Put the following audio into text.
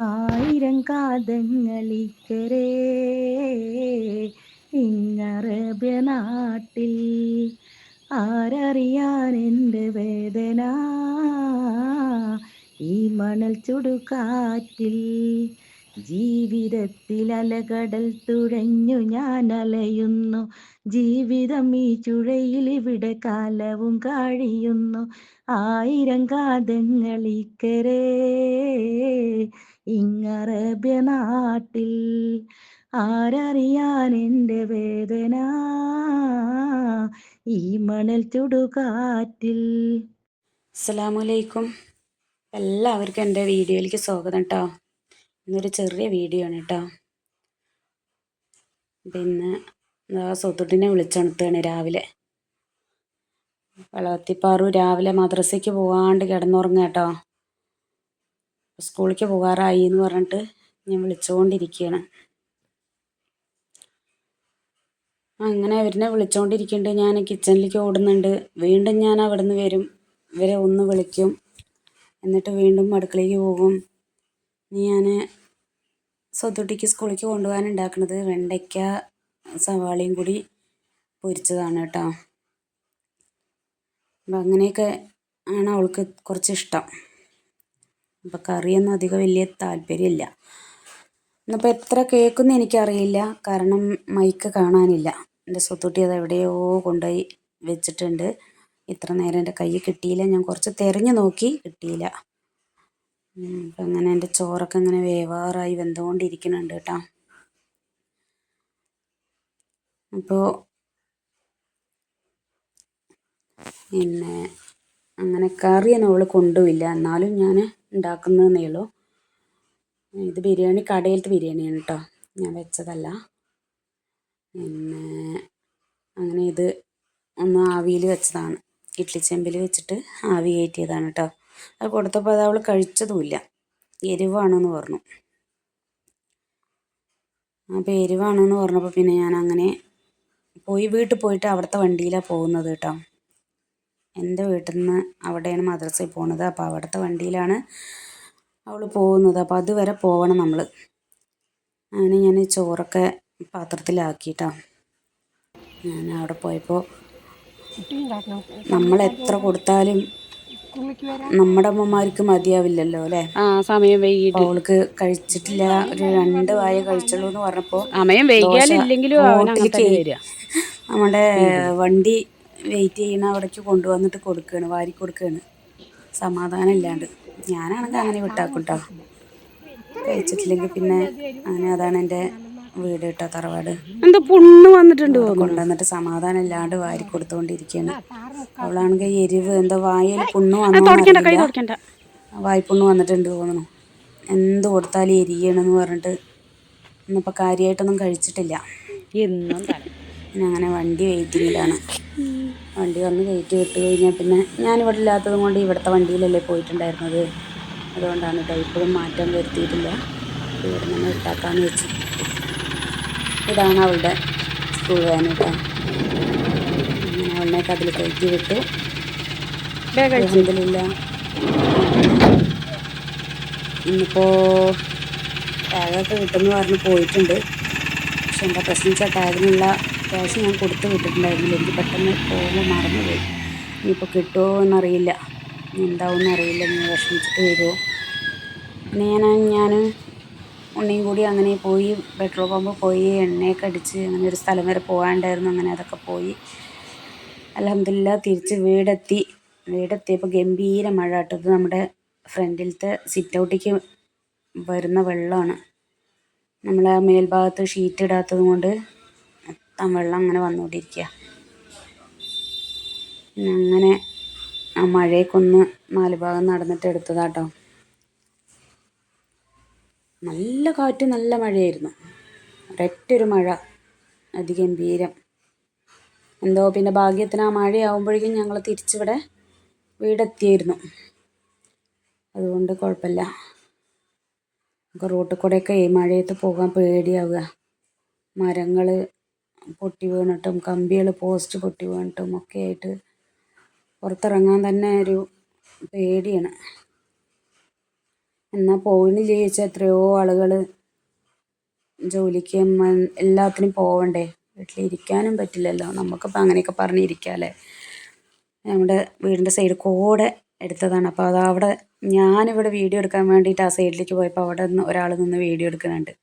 ആയിരം കാതങ്ങളിക്കരേ ഇങ്ങറബ്യ നാട്ടിൽ ആരറിയാൻ എന്റെ വേദന? ഈ മണൽ ചുടുകാറ്റിൽ ജീവിതത്തിൽ അലകടൽ തുഴഞ്ഞു ഞാൻ അലയുന്നു. ജീവിതം ഈ ചുഴയിൽ ഇവിടെ കാലവും കഴിയുന്നു. ആയിരം കാതങ്ങളിക്കരേ ഇങ്ങറബ്യ നാട്ടിൽ ആരറിയാൻ എന്റെ വേദന? ഈ മണൽ ചുടുകാറ്റിൽ അസ്സലാമലൈക്കും എല്ലാവർക്കും എന്റെ വീഡിയോയിലേക്ക് സ്വാഗതം കേട്ടോ ഇന്നൊരു ചെറിയ വീഡിയോ ആണ് കേട്ടോ പിന്നെ ആ സ്വത്തുട്ടിനെ വിളിച്ചുണർത്തുകയാണ് രാവിലെ. വളർത്തിപ്പാറു രാവിലെ മദ്രസയ്ക്ക് പോകാണ്ട് കിടന്നുറങ്ങുക കേട്ടോ സ്കൂളിലേക്ക് പോകാറായി എന്ന് പറഞ്ഞിട്ട് ഞാൻ വിളിച്ചുകൊണ്ടിരിക്കുകയാണ് അങ്ങനെ ഇവരിനെ വിളിച്ചുകൊണ്ടിരിക്കുന്നുണ്ട് ഞാൻ കിച്ചണിലേക്ക് ഓടുന്നുണ്ട്. വീണ്ടും ഞാൻ അവിടെ നിന്ന് വരും. ഇവരെ ഒന്ന് വിളിക്കും. എന്നിട്ട് വീണ്ടും അടുക്കളയ്ക്ക് പോകും. ഞാൻ സ്വത്തുട്ടിക്ക് സ്കൂളിലേക്ക് കൊണ്ടുപോകാൻ ഉണ്ടാക്കുന്നത് വെണ്ടയ്ക്ക സവാളയും കൂടി പൊരിച്ചതാണ് കേട്ടോ. അപ്പം അങ്ങനെയൊക്കെ ആണ് അവൾക്ക് കുറച്ച് ഇഷ്ടം. അപ്പം കറിയൊന്നും അധികം വലിയ താല്പര്യമില്ല. ഇന്നിപ്പോൾ എത്ര കേൾക്കുന്നു എനിക്കറിയില്ല. കാരണം മൈക്ക് കാണാനില്ല. എന്റെ സ്വത്തുട്ടി അത് എവിടെയോ കൊണ്ടുപോയി വെച്ചിട്ടുണ്ട്. ഇത്ര നേരം എന്റെ കൈ കിട്ടിയില്ല. ഞാൻ കുറച്ച് തിരഞ്ഞു നോക്കി കിട്ടിയില്ല. അപ്പം അങ്ങനെ എന്റെ ചോറൊക്കെ ഇങ്ങനെ വേവാറായി വെന്തുകൊണ്ടിരിക്കുന്നുണ്ട് കേട്ടോ. അപ്പോൾ പിന്നെ അങ്ങനെ കറിയൊന്നും അവൾ കൊണ്ടുമില്ല എന്നാലും ഞാൻ ഉണ്ടാക്കുന്നതെന്നേ ഉള്ളൂ. ഇത് ബിരിയാണി കടയിലത്തെ ബിരിയാണിയാണ് കേട്ടോ ഞാൻ വെച്ചതല്ല. പിന്നെ അങ്ങനെ ഇത് ഒന്ന് ആവിയിൽ വെച്ചതാണ്. ഇഡ്ലി ചെമ്പിൽ വെച്ചിട്ട് ആവി കയറ്റിയതാണ് കേട്ടോ അത് കൊടുത്തപ്പോൾ അത് അവൾ കഴിച്ചതുമില്ല. എരിവാണെന്ന് പറഞ്ഞു. അപ്പോൾ എരിവാണെന്ന് പറഞ്ഞപ്പോൾ പിന്നെ ഞാൻ അങ്ങനെ പോയി വീട്ടിൽ പോയിട്ട് അവിടുത്തെ വണ്ടിയിലാണ് പോകുന്നത് കേട്ടോ എന്റെ വീട്ടിൽ നിന്ന് അവിടെയാണ് മദ്രസയിൽ പോകുന്നത് അപ്പോൾ അവിടുത്തെ വണ്ടിയിലാണ് അവൾ പോകുന്നത്. അപ്പോൾ അതുവരെ പോകണം നമ്മൾ അങ്ങനെ ഞാൻ ചോറൊക്കെ പാത്രത്തിലാക്കിയിട്ടാ ഞാൻ അവിടെ പോയപ്പോൾ നമ്മൾ എത്ര കൊടുത്താലും നമ്മുടെ അമ്മമാർക്ക് മതിയാവില്ലല്ലോ അല്ലേ? ആ സമയം വൈകിട്ട്. അവൾക്ക് കഴിച്ചിട്ടില്ല. ഒരു രണ്ട് വായ കഴിച്ചുള്ളൂ എന്ന് പറഞ്ഞപ്പോ സമയം നമ്മുടെ വണ്ടി വെയിറ്റ് ചെയ്യണ അവിടേക്ക് കൊണ്ടുവന്നിട്ട് കൊടുക്കുകയാണ് വാരി കൊടുക്കുകയാണ് സമാധാനം ഇല്ലാണ്ട്. ഞാനാണെങ്കിൽ അങ്ങനെ വിട്ടാക്കൂട്ടോ. കേട്ടോ കഴിച്ചിട്ടില്ലെങ്കിൽ പിന്നെ അങ്ങനെ അതാണ് എന്റെ വീട് കേട്ടോ തറവാട്. എന്താ പുണ്ണ് വന്നിട്ടുണ്ട് കൊണ്ടുവന്നിട്ട് സമാധാനം ഇല്ലാണ്ട് വാരി കൊടുത്തുകൊണ്ടിരിക്കുകയാണ് അവളാണെങ്കിൽ എരിവ് എന്താ വായിൽ പുണ്ണ് വന്നു വായ്പുണ്ണ് വന്നിട്ടുണ്ട് തോന്നുന്നു. എന്ത് കൊടുത്താലും എരിയണമെന്ന് പറഞ്ഞിട്ട് ഇന്നിപ്പോൾ കാര്യമായിട്ടൊന്നും കഴിച്ചിട്ടില്ല. എന്നും അങ്ങനെ വണ്ടി വെയിറ്റിങ്ങിലാണ് വണ്ടി വന്ന് കയറ്റി വിട്ട് കഴിഞ്ഞാൽ പിന്നെ ഞാനിവിടെ ഇല്ലാത്തത് കൊണ്ട് ഇവിടുത്തെ വണ്ടിയിലല്ലേ പോയിട്ടുണ്ടായിരുന്നത്. അതുകൊണ്ടാണ് കേട്ടോ ഇപ്പോഴും മാറ്റം വരുത്തിയിട്ടില്ല. ഇവിടെ നിന്ന് ഇട്ടാക്കാന്ന് വെച്ചു. ഇതാണ് അവളുടെ സ്കൂൾ വാൻ കേട്ടോ അങ്ങനെ അവളിനെ അതിൽ കയറ്റി വിട്ടു. അലഹമില്ല ഇന്നിപ്പോൾ ടാഗൊക്കെ കിട്ടുമെന്ന് പറഞ്ഞ് പോയിട്ടുണ്ട്. പക്ഷെ എന്താ പ്രശ്നം വെച്ചാൽ ടാഗിനുള്ള ക്യാഷ് ഞാൻ കൊടുത്ത് വിട്ടിട്ടുണ്ടായിരുന്നില്ല. എനിക്ക് പെട്ടെന്ന് പോകുമ്പോൾ മറന്നുപോയി. ഇനിയിപ്പോൾ കിട്ടുമോ എന്നറിയില്ല എന്താവുമെന്ന് അറിയില്ല ഞാൻ വിഷമിച്ചിട്ട് വരുമോ? പിന്നെ ഞാൻ ഞാൻ ഉണ്ണിയും കൂടി അങ്ങനെ പോയി പെട്രോൾ പമ്പ് പോയി എണ്ണയൊക്കെ അടിച്ച് അങ്ങനെ ഒരു സ്ഥലം വരെ പോകാണ്ടായിരുന്നു. അങ്ങനെ അതൊക്കെ പോയി. അലഹമില്ല തിരിച്ച് വീടെത്തി. വീടെത്തിയപ്പോൾ ഗംഭീര മഴ ഇട്ടത് നമ്മുടെ ഫ്രണ്ടിലത്തെ സിറ്റ് ഔട്ടിക്ക് വരുന്ന വെള്ളമാണ്. നമ്മൾ ആ മേൽഭാഗത്ത് ഷീറ്റ് ഇടാത്തത് കൊണ്ട് മൊത്തം വെള്ളം അങ്ങനെ വന്നുകൊണ്ടിരിക്കുക അങ്ങനെ ആ മഴയൊക്കൊന്ന് നാല് ഭാഗം നടന്നിട്ട് എടുത്തതാട്ടോ. നല്ല കാറ്റ് നല്ല മഴയായിരുന്നു. ഒരൊറ്റൊരു മഴ അതിഗംഭീരം എന്തോ പിന്നെ ഭാഗ്യത്തിന് ആ മഴയാവുമ്പോഴേക്കും ഞങ്ങൾ തിരിച്ചിവിടെ വീടെത്തിയായിരുന്നു. അതുകൊണ്ട് കുഴപ്പമില്ല. നമുക്ക് റോട്ടിൽ കൂടെയൊക്കെ ഈ മഴയത്ത് പോകാൻ പേടിയാവുക. മരങ്ങൾ പൊട്ടി വീണിട്ടും കമ്പികൾ പോസ്റ്റ് പൊട്ടി വീണിട്ടും ഒക്കെ ആയിട്ട് പുറത്തിറങ്ങാൻ തന്നെ ഒരു പേടിയാണ്. എന്നാൽ പോകണില്ലേ ചോദിച്ചാൽ എത്രയോ ആളുകൾ ജോലിക്ക് എല്ലാത്തിനും പോവണ്ടേ? വീട്ടിലിരിക്കാനും പറ്റില്ലല്ലോ. നമുക്കിപ്പോൾ അങ്ങനെയൊക്കെ പറഞ്ഞിരിക്കാമല്ലേ നമ്മുടെ വീടിന്റെ സൈഡ് കൂടെ എടുത്തതാണ്. അപ്പോൾ അത് അവിടെ ഞാനിവിടെ വീഡിയോ എടുക്കാൻ വേണ്ടിയിട്ട് ആ സൈഡിലേക്ക് പോയപ്പോൾ അവിടെ നിന്ന് ഒരാൾ നിന്ന് വീഡിയോ എടുക്കുന്നുണ്ട്.